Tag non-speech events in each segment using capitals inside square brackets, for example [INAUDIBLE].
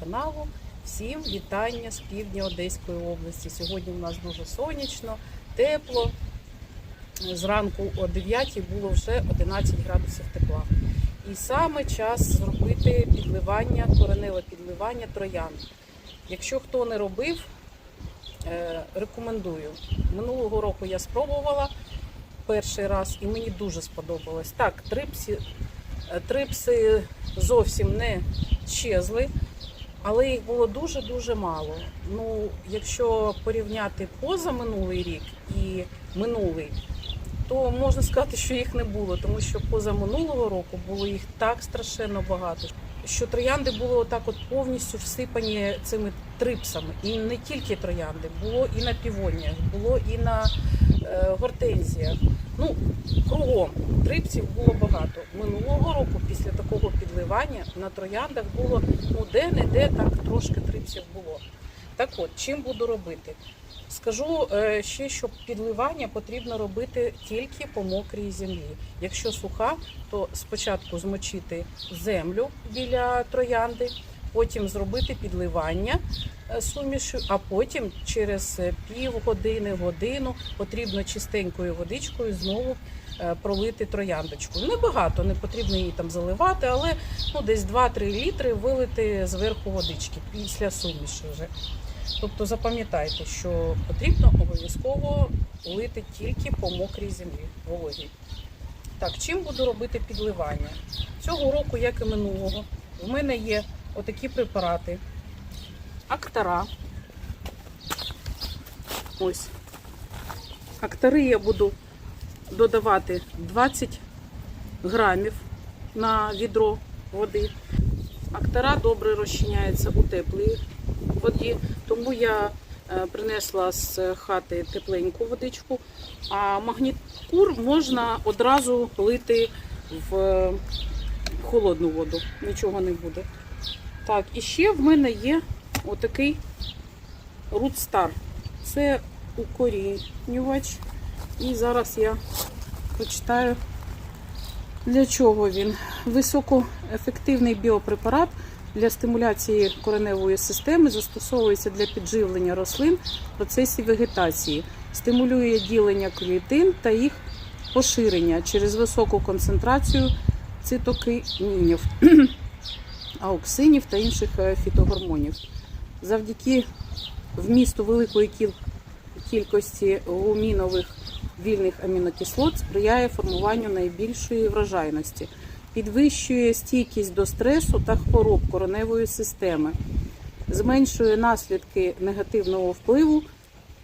Каналу. Всім вітання з півдня Одеської області. Сьогодні у нас дуже сонячно, тепло. Зранку о 9 було вже 11 градусів тепла. І саме час зробити підливання, кореневе підливання троян. Якщо хто не робив, е, рекомендую. Минулого року я спробувала перший раз і мені дуже сподобалось. Так, трипсі, е, трипси зовсім не щезли, але їх було дуже-дуже мало. Ну, якщо порівняти позаминулий рік і минулий, то можна сказати, що їх не було, тому що позаминулого року було їх так страшенно багато. Що троянди були отак от повністю всипані цими трипсами. І не тільки троянди, було і на півоніях, було і на гортензіях. Ну, кругом трипсів було багато. Минулого року, після такого підливання, на трояндах було ну де-не-де так трошки трипсів було. Так от, чим буду робити? Скажу е, ще, що підливання потрібно робити тільки по мокрій землі. Якщо суха, то спочатку змочити землю біля троянди, потім зробити підливання е, сумішу, а потім через е, півгодини, годину потрібно чистенькою водичкою знову е, пролити трояндочку. Небагато, не потрібно її там заливати, але ну, десь 2-3 літри вилити зверху водички після суміші вже. Тобто запам'ятайте, що потрібно обов'язково лити тільки по мокрій землі, вологій. Так, чим буду робити підливання? Цього року, як і минулого, в мене є отакі препарати. Актара. Ось. Актари я буду додавати 20 грамів на відро води. Актара добре розчиняється у теплій воді, тому я е, принесла з хати тепленьку водичку, а магніткур можна одразу лити в холодну воду, нічого не буде. Так, і ще в мене є отакий Star. Це укорінювач. І зараз я почитаю, для чого він. Високоефективний біопрепарат для стимуляції кореневої системи застосовується для підживлення рослин в процесі вегетації, стимулює ділення клітин та їх поширення через високу концентрацію цитокінів, [CLEARS THROAT] ауксинів та інших е, фітогормонів. Завдяки вмісту великої кількості гумінових вільних амінокислот сприяє формуванню найбільшої врожайності, підвищує стійкість до стресу та хвороб короневої системи, зменшує наслідки негативного впливу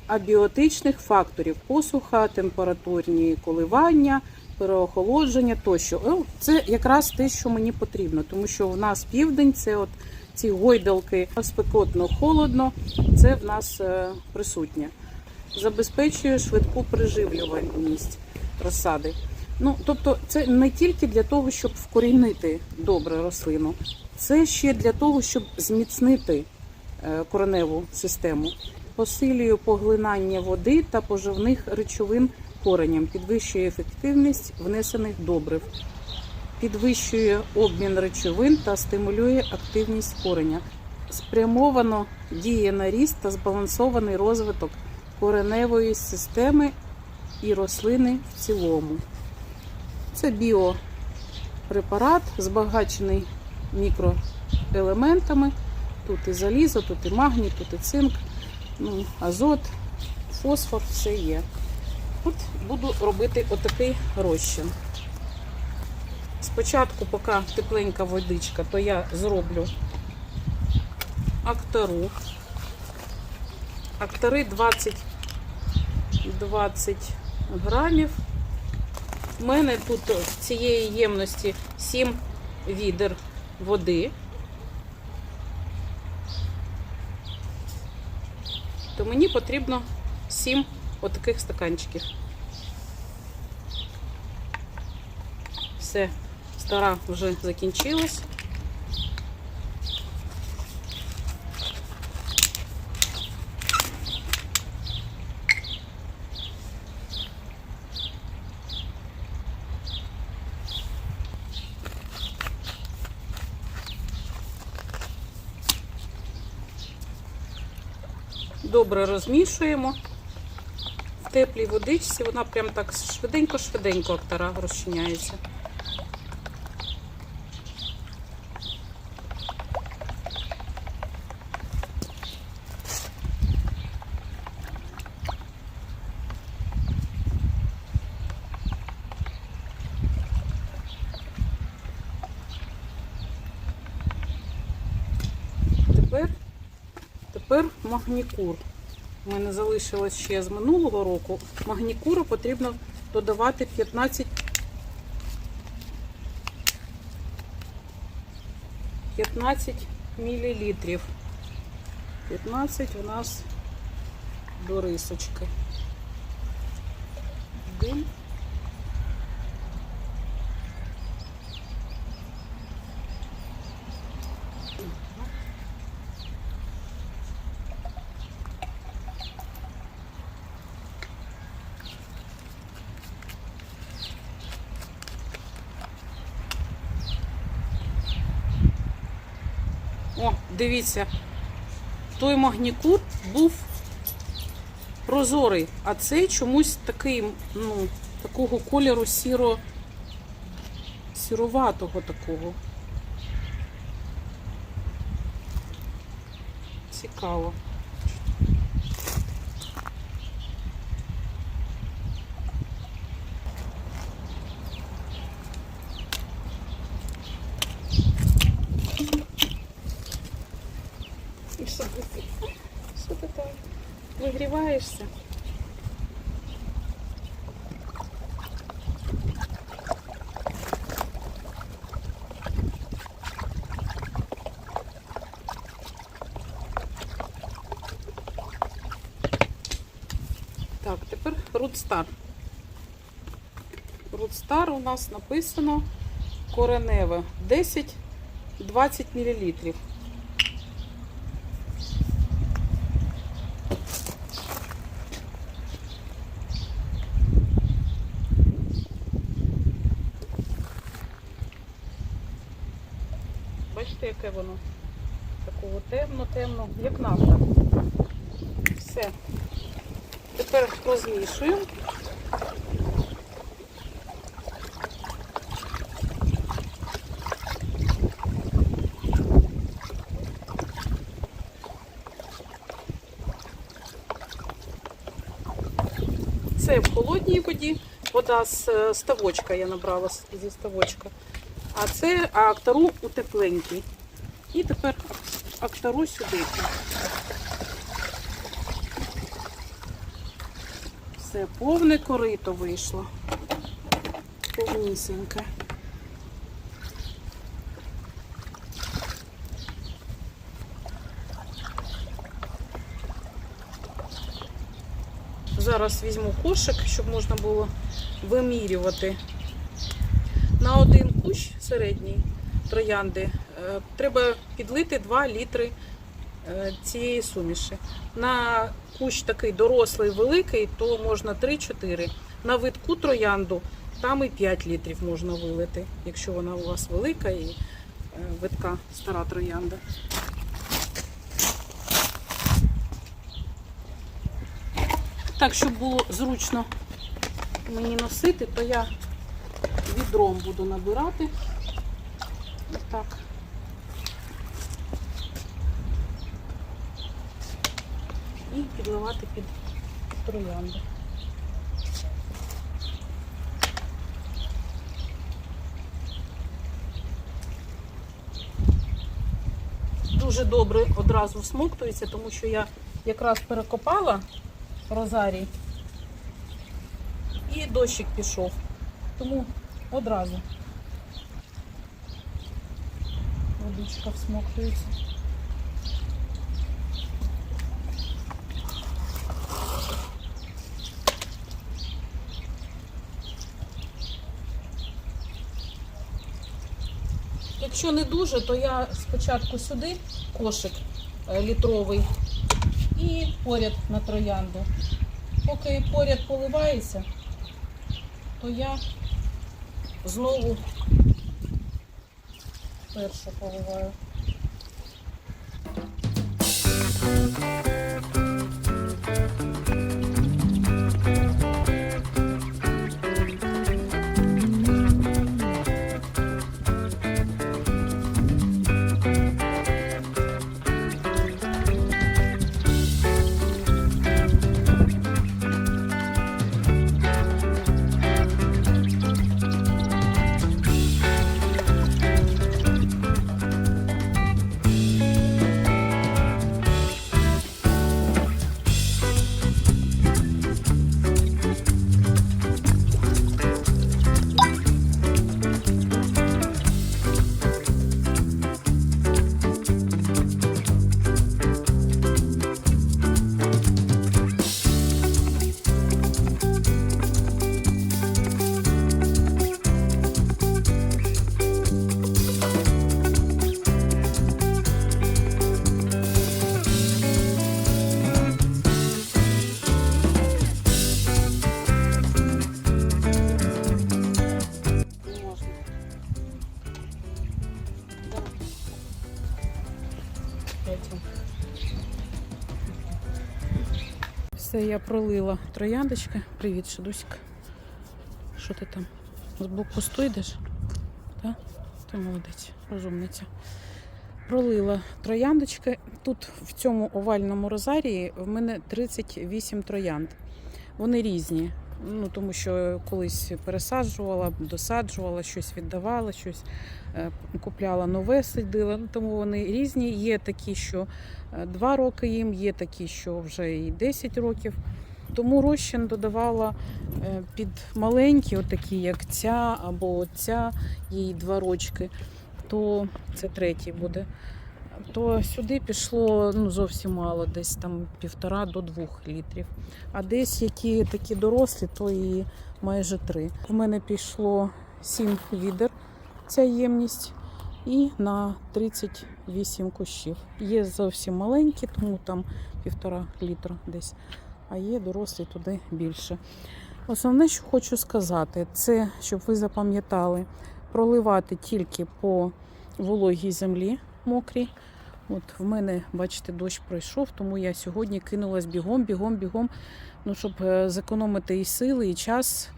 абіотичних факторів посуха, температурні коливання, переохолодження тощо. Е, Це якраз те, що мені потрібно, тому що в нас південь це от ці гойдалки спекотно холодно, це в нас е, присутнє. Забезпечує швидку приживлюваність розсади. Ну, тобто, це не тільки для того, щоб вкорінити добре рослину, це ще для того, щоб зміцнити е, кореневу систему. Посилює поглинання води та поживних речовин кореням, підвищує ефективність внесених добрив, підвищує обмін речовин та стимулює активність кореня. Спрямовано діє на ріст та збалансований розвиток кореневої системи і рослини в цілому. Це біопрепарат, збагачений мікроелементами. Тут і залізо, тут і магній, тут і цинк, ну, азот, фосфор, все є. От буду робити отакий розчин. Спочатку, поки тепленька водичка, то я зроблю актару. Актари 20, 20 грамів. У мене тут в цієї ємності 7 відер води. То мені потрібно 7 отаких стаканчиків. Все, стара вже закінчилась. Добре розмішуємо теплій водичці. Вона прям так швиденько-швиденько актара розчиняється. Тепер магнікур. У мене залишилось ще з минулого року. Магнікуру потрібно додавати 15 15 мілілітрів. 15 у нас до рисочки. Один. О, дивіться, той магнікур був прозорий, а цей чомусь такий, ну, такого кольору сіро, сіроватого такого. Цікаво. Що ти? Там? Вигріваєшся? Так, тепер Рудстар. Рудстар у нас написано кореневе 10-20 мл. Бачите, яке воно? Такого темно-темно, як нафта. Все. Тепер розмішуємо. Це в холодній воді. Вода з е, ставочка я набрала зі ставочка. А це а актару у тепленькій. І тепер актару сюди. Все, повне корито вийшло. Повнісіньке. Зараз візьму кошик, щоб можна було вимірювати. На один кущ середній троянди е, треба підлити 2 літри е, цієї суміші. На кущ такий дорослий, великий, то можна 3-4. На витку троянду там і 5 літрів можна вилити, якщо вона у вас велика і е, витка стара троянда. Так, щоб було зручно мені носити, то я відром буду набирати. Так. І підливати під троянди. Дуже добре одразу всмоктується, тому що я якраз перекопала розарій і дощик пішов. Тому одразу водичка всмоктується. Якщо не дуже, то я спочатку сюди кошик е, літровий і поряд на троянду. Поки поряд поливається, то я знову першу поливаю. Не Все, я пролила трояндочки. Привіт, Шадусик. Що ти там? З блокпосту йдеш? Так? Ти молодець, розумниця. Пролила трояндочки. Тут в цьому овальному розарії в мене 38 троянд. Вони різні. Ну, тому що колись пересаджувала, досаджувала, щось віддавала, щось е, купляла нове, сидила. Ну, тому вони різні. Є такі, що 2 роки їм, є такі, що вже і 10 років. Тому розчин додавала е, під маленькі, отакі, як ця або ця, їй 2 рочки, то це третій буде. То сюди пішло ну, зовсім мало, десь там півтора до двох літрів. А десь які такі дорослі, то і майже три. В мене пішло 7 відер ця ємність і на 38 кущів. Є зовсім маленькі, тому там півтора літра десь, а є дорослі туди більше. Основне, що хочу сказати, це щоб ви запам'ятали, проливати тільки по вологій землі мокрій. От в мене, бачите, дощ пройшов, тому я сьогодні кинулась бігом, бігом, бігом, ну, щоб е, зекономити і сили, і час.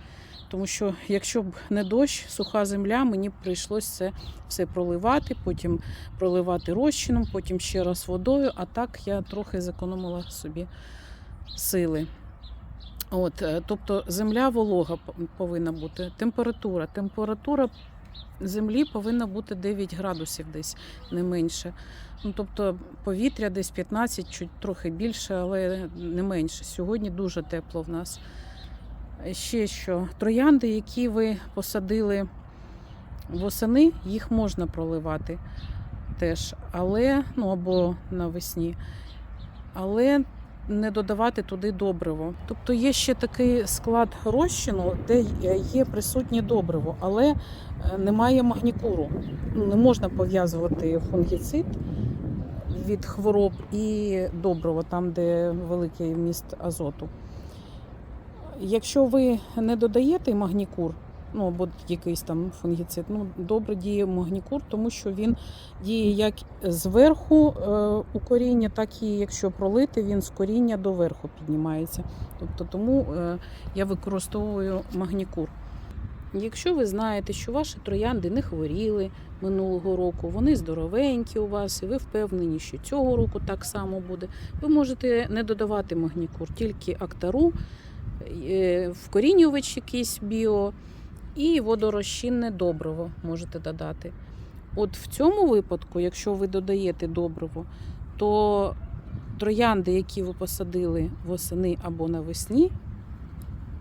Тому що якщо б не дощ, суха земля, мені б прийшлось це все проливати, потім проливати розчином, потім ще раз водою. А так я трохи зекономила собі сили. От, е, тобто земля волога повинна бути, температура. Температура землі повинна бути 9 градусів десь, не менше. Ну, тобто повітря десь 15, чуть трохи більше, але не менше. Сьогодні дуже тепло в нас. Ще що, троянди, які ви посадили восени, їх можна проливати теж, але ну або навесні. Але не додавати туди добриво. Тобто є ще такий склад розчину, де є присутнє добриво, але е, немає магнікуру. Ну, Не можна пов'язувати фунгіцид від хвороб і добриво, там, де великий вміст азоту. Якщо ви не додаєте магнікур, ну або якийсь там фунгіцид, ну добре діє магнікур, тому що він діє як зверху е, у коріння, так і якщо пролити, він з коріння до верху піднімається. Тобто тому е, я використовую магнікур. Якщо ви знаєте, що ваші троянди не хворіли минулого року, вони здоровенькі у вас, і ви впевнені, що цього року так само буде, ви можете не додавати магнікур, тільки актару, е, вкорінювач якийсь біо і водорозчинне добриво можете додати. От в цьому випадку, якщо ви додаєте добриво, то троянди, які ви посадили восени або навесні,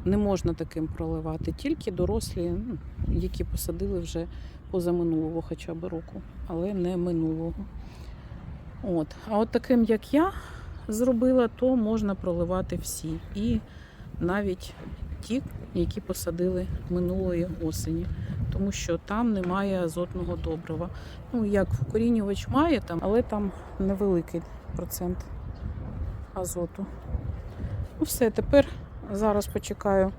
не можна таким проливати, тільки дорослі, ну, які посадили вже позаминулого хоча б року, але не минулого. От. А от таким, як я зробила, то можна проливати всі. І навіть ті, які посадили минулої осені, тому що там немає азотного добрива. Ну, як вкорінювач має там, але там невеликий процент азоту. Ну, все, тепер зараз почекаю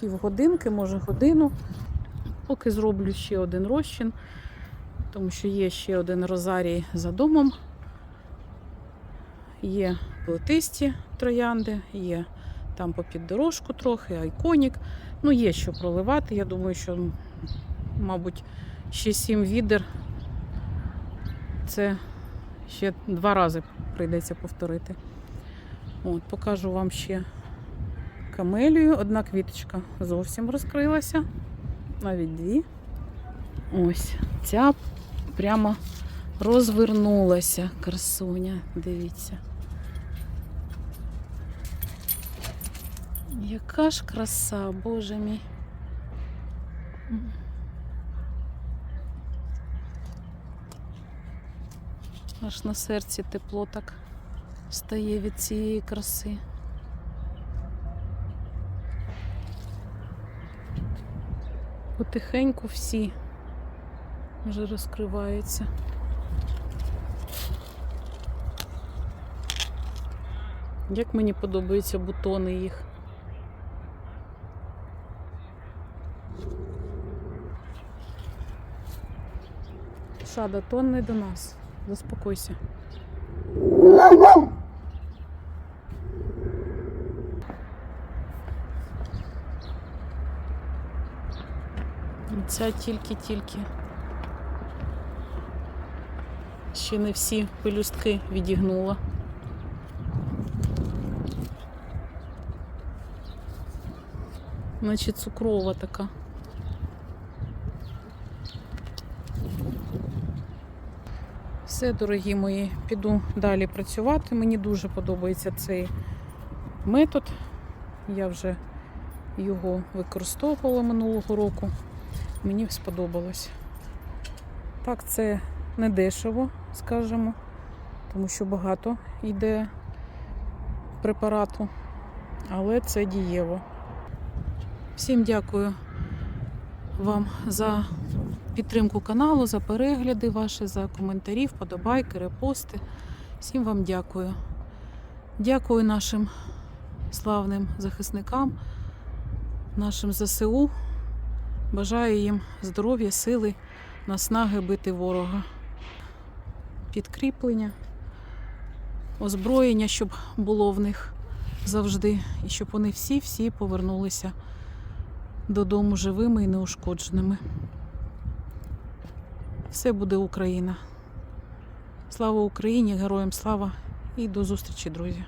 півгодинки, може годину, поки зроблю ще один розчин, тому що є ще один розарій за домом. Є плетисті троянди, є там попід дорожку трохи, айконік. Ну, є що проливати. Я думаю, що, мабуть, ще сім відер. Це ще два рази прийдеться повторити. От, покажу вам ще камелію. Одна квіточка зовсім розкрилася, навіть дві. Ось, ця прямо розвернулася красуня. Дивіться. Яка ж краса, боже мій. Аж на серці тепло так стає від цієї краси. Потихеньку всі вже розкриваються. Як мені подобаються бутони їх. Шада, тон не до нас. Заспокойся. Ця тільки-тільки. Ще не всі пелюстки відігнула. Наче цукрова така. Все, дорогі мої, піду далі працювати. Мені дуже подобається цей метод. Я вже його використовувала минулого року. Мені сподобалось. Так, це не дешево, скажімо, тому що багато йде препарату, але це дієво. Всім дякую вам за підтримку каналу, за перегляди ваші, за коментарі, вподобайки, репости. Всім вам дякую. Дякую нашим славним захисникам, нашим ЗСУ. Бажаю їм здоров'я, сили, наснаги бити ворога, підкріплення, озброєння, щоб було в них завжди, і щоб вони всі-всі повернулися додому живими і неушкодженими. Все буде Україна. Слава Україні, героям слава і до зустрічі, друзі!